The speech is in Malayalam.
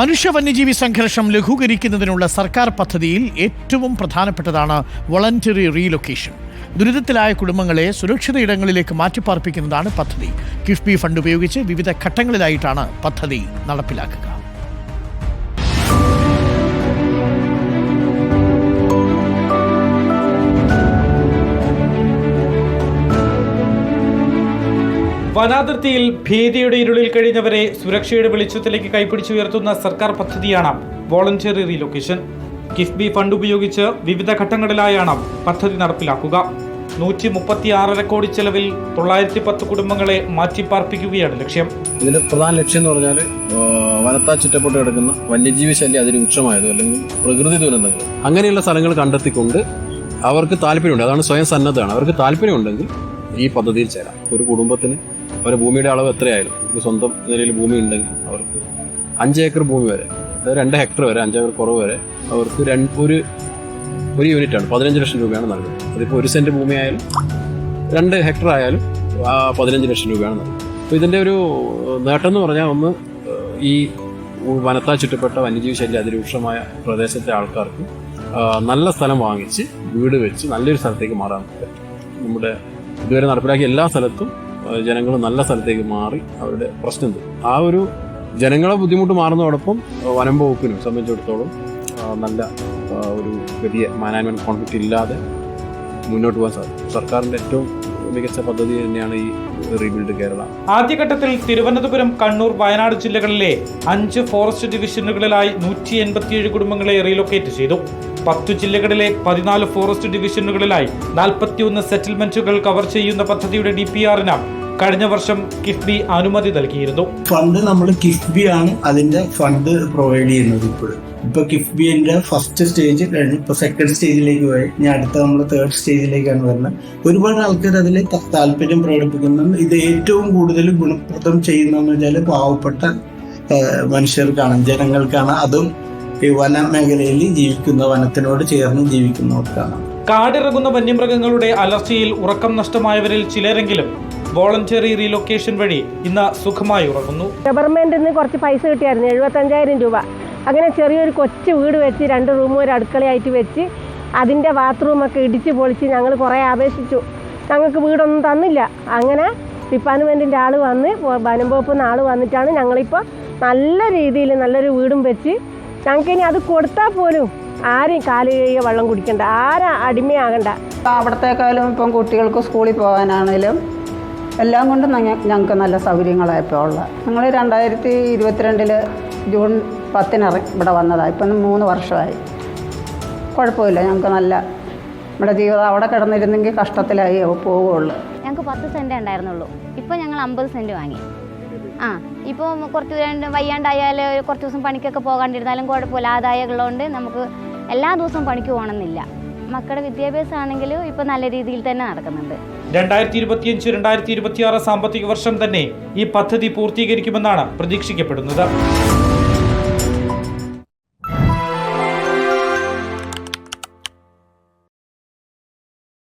മനുഷ്യ വന്യജീവി സംഘർഷം ലഘൂകരിക്കുന്നതിനുള്ള സർക്കാർ പദ്ധതിയിൽ ഏറ്റവും പ്രധാനപ്പെട്ടതാണ് വോളണ്ടറി റീലൊക്കേഷൻ. ദുരിതത്തിലായ കുടുംബങ്ങളെ സുരക്ഷിത ഇടങ്ങളിലേക്ക് മാറ്റിപ്പാർപ്പിക്കുന്നതാണ് പദ്ധതി. കിഫ്ബി ഫണ്ട് ഉപയോഗിച്ച് വിവിധ ഘട്ടങ്ങളിലായിട്ടാണ് പദ്ധതി നടപ്പിലാക്കുക. വനാതിർത്തിയിൽ ഭീതിയുടെ ഇരുളിൽ കഴിഞ്ഞവരെ സുരക്ഷയുടെ വെളിച്ചത്തിലേക്ക് കൈപ്പിടിച്ചുയർത്തുന്ന സർക്കാർ പദ്ധതിയാണ് വോളണ്ടിയറി റീലൊക്കേഷൻ. കിഫ്ബി ഫണ്ട് ഉപയോഗിച്ച് വിവിധ ഘട്ടങ്ങളിലായാണ് പദ്ധതി നടപ്പിലാക്കുക. നൂറ്റി മുപ്പത്തി ആറര കോടി ചെലവിൽ തൊള്ളായിരത്തി പത്ത് കുടുംബങ്ങളെ മാറ്റിപ്പാർപ്പിക്കുകയാണ് ലക്ഷ്യം. ഇതിന്റെ പ്രധാന ലക്ഷ്യം എന്ന് പറഞ്ഞാൽ വനത്താ ചുറ്റപ്പെട്ട് കിടക്കുന്ന വന്യജീവി ശല്യം അതിരൂക്ഷമായത് അല്ലെങ്കിൽ പ്രകൃതി ദുരന്തങ്ങൾ. അങ്ങനെയുള്ള സ്ഥലങ്ങൾ കണ്ടെത്തിക്കൊണ്ട് അവർക്ക് താല്പര്യമുണ്ട്. അതാണ് സ്വയം സന്നദ്ധമാണ്. അവർക്ക് താല്പര്യമുണ്ടെങ്കിൽ ഈ പദ്ധതിയിൽ ചേരാം ഒരു കുടുംബത്തിന് അവരുടെ ഭൂമിയുടെ അളവ് എത്രയായാലും ഇത് സ്വന്തം നിലയിൽ ഭൂമി ഉണ്ടെങ്കിൽ അവർക്ക് അഞ്ച് ഏക്കർ ഭൂമി വരെ രണ്ട് ഹെക്ടർ വരെ അഞ്ച് ഏക്കർ കുറവ് വരെ അവർക്ക് രണ്ട് ഒരു ഒരു യൂണിറ്റാണ് പതിനഞ്ച് ലക്ഷം രൂപയാണ് നൽകുന്നത്. അതിപ്പോൾ ഒരു സെന്റ് ഭൂമി ആയാലും രണ്ട് ഹെക്ടർ ആയാലും പതിനഞ്ച് ലക്ഷം രൂപയാണ് നൽകുന്നത്. അപ്പോൾ ഇതിന്റെ ഒരു നേട്ടം എന്ന് പറഞ്ഞാൽ ഒന്ന് ഈ വനത്താൽ ചുറ്റപ്പെട്ട വന്യജീവി ശല്യം അതിരൂക്ഷമായ പ്രദേശത്തെ ആൾക്കാർക്ക് നല്ല സ്ഥലം വാങ്ങിച്ച് വീട് വെച്ച് നല്ലൊരു സ്ഥലത്തേക്ക് മാറാൻ നമ്മുടെ ഇതുവരെ നടപ്പിലാക്കിയ എല്ലാ സ്ഥലത്തും ജനങ്ങൾ നല്ല സ്ഥലത്തേക്ക് മാറി അവരുടെ പ്രശ്നം ആ ഒരു ജനങ്ങളെ ബുദ്ധിമുട്ട് മാറുന്നതോടൊപ്പം വനം വകുപ്പിനും സംബന്ധിച്ചിടത്തോളം നല്ല ഒരു വലിയ മാനേജ്മെന്റ് കോൺഫ്ലിക്റ്റ് ഇല്ലാതെ മുന്നോട്ട് പോകാൻ സാധിക്കും. സർക്കാരിന്റെ ഏറ്റവും മികച്ച പദ്ധതി തന്നെയാണ് ഈ റീബിൽഡ് കേരള. ആദ്യഘട്ടത്തിൽ തിരുവനന്തപുരം കണ്ണൂർ വയനാട് ജില്ലകളിലെ അഞ്ച് ഫോറസ്റ്റ് ഡിവിഷനുകളിലായി നൂറ്റി എൺപത്തിയേഴ് കുടുംബങ്ങളെ റീലൊക്കേറ്റ് ചെയ്തു. പത്തു ജില്ലകളിലെ പതിനാല് ഫോറസ്റ്റ് ഡിവിഷനുകളിലായി നാൽപ്പത്തിയൊന്ന് സെറ്റിൽമെന്റുകൾ കവർ ചെയ്യുന്ന പദ്ധതിയുടെ ഡി പി ആറിന് കഴിഞ്ഞ വർഷം കിഫ്ബി അനുമതി നൽകിയിരുന്നു. ഫണ്ട് നമ്മൾ കിഫ്ബി ആണ് അതിന്റെ ഫണ്ട് പ്രൊവൈഡ് ചെയ്യുന്നത് ഇപ്പോഴും ഇപ്പൊ കിഫ്ബിന്റെ ഫസ്റ്റ് സ്റ്റേജ് കഴിഞ്ഞ് ഇപ്പൊ സെക്കൻഡ് സ്റ്റേജിലേക്ക് പോയി. ഇനി അടുത്ത നമ്മൾ തേർഡ് സ്റ്റേജിലേക്കാണ് വരുന്നത്. ഒരുപാട് ആൾക്കാർ അതിൽ താല്പര്യം പ്രകടിപ്പിക്കുന്നുണ്ട്. ഇത് ഏറ്റവും കൂടുതൽ ഗുണപ്രദം ചെയ്യുന്നതെന്ന് വെച്ചാൽ പാവപ്പെട്ട മനുഷ്യർക്കാണ് ജനങ്ങൾക്കാണ്. അതും ഈ വന മേഖലയിൽ ജീവിക്കുന്ന വനത്തിനോട് ചേർന്ന് ജീവിക്കുന്നവർക്കാണ്. കാടിറങ്ങുന്ന വന്യമൃഗങ്ങളുടെ അലർച്ചയിൽ ഉറക്കം നഷ്ടമായവരിൽ ചിലരെങ്കിലും വോളണ്ടറി റീലൊക്കേഷൻ വഴി ഇന്ന് സുഖമായി ഉറങ്ങുന്നു. ഗവൺമെന്റിൽ നിന്ന് കുറച്ച് പൈസ കിട്ടിയായിരുന്നു എഴുപത്തഞ്ചായിരം രൂപ. അങ്ങനെ ചെറിയൊരു കൊച്ചു വീട് വെച്ച് രണ്ട് റൂമും ഒരു അടുക്കളയായിട്ട് വെച്ച് അതിന്റെ ബാത്റൂമൊക്കെ ഇടിച്ച് പൊളിച്ച് ഞങ്ങൾ കുറേ ആവേശിച്ചു ഞങ്ങൾക്ക് വീടൊന്നും തന്നില്ല. അങ്ങനെ ഡിപ്പാർട്ട്മെന്റിന്റെ ആൾ വന്ന് വനം വകുപ്പിൽ നിന്ന് ആൾ വന്നിട്ടാണ് ഞങ്ങളിപ്പോൾ നല്ല രീതിയിൽ നല്ലൊരു വീടും വെച്ച് ഞങ്ങൾക്ക് ഇനി അത് കൊടുത്താൽ പോലും ആരെയും കാൽ കഴുകിയ വെള്ളം കുടിക്കണ്ട. ആരാ അടിമയാകണ്ട. അവിടത്തേക്കാളും ഇപ്പം കുട്ടികൾക്ക് സ്കൂളിൽ പോകാനാണേലും എല്ലാം കൊണ്ടും ഞങ്ങൾക്ക് നല്ല സൗകര്യങ്ങളാണ് ഇപ്പോൾ ഉള്ളത്. ഞങ്ങൾ രണ്ടായിരത്തി ഇരുപത്തിരണ്ടിൽ ജൂൺ പത്തിന് ഇവിടെ വന്നതാണ് ഇപ്പം മൂന്ന് വർഷമായി. കുഴപ്പമില്ല. ഞങ്ങൾക്ക് നല്ല നമ്മുടെ ജീവിതം അവിടെ കിടന്നിരുന്നെങ്കിൽ കഷ്ടത്തിലായി പോവുകയുള്ളൂ. ഞങ്ങൾക്ക് പത്ത് സെന്റേ ഉണ്ടായിരുന്നുള്ളൂ. ഇപ്പോൾ ഞങ്ങൾ അമ്പത് സെന്റ് വാങ്ങി. ആ ഇപ്പോൾ കുറച്ച് രണ്ട് വയ്യാണ്ടായാൽ കുറച്ച് ദിവസം പണിക്കൊക്കെ പോകാണ്ടിരുന്നാലും കുഴപ്പമില്ല. ആദായമുള്ളതുകൊണ്ട് നമുക്ക് എല്ലാ ദിവസവും പണിക്ക് പോകണമെന്നില്ല. മക്കളുടെ വിദ്യാഭ്യാസം ആണെങ്കിലും ഇപ്പോൾ നല്ല രീതിയിൽ തന്നെ നടക്കുന്നുണ്ട്. രണ്ടായിരത്തി ഇരുപത്തിയഞ്ച് രണ്ടായിരത്തി ഇരുപത്തിയാറ് സാമ്പത്തിക വർഷം തന്നെ ഈ പദ്ധതി പൂർത്തീകരിക്കുമെന്നാണ് പ്രതീക്ഷിക്കപ്പെടുന്നത്.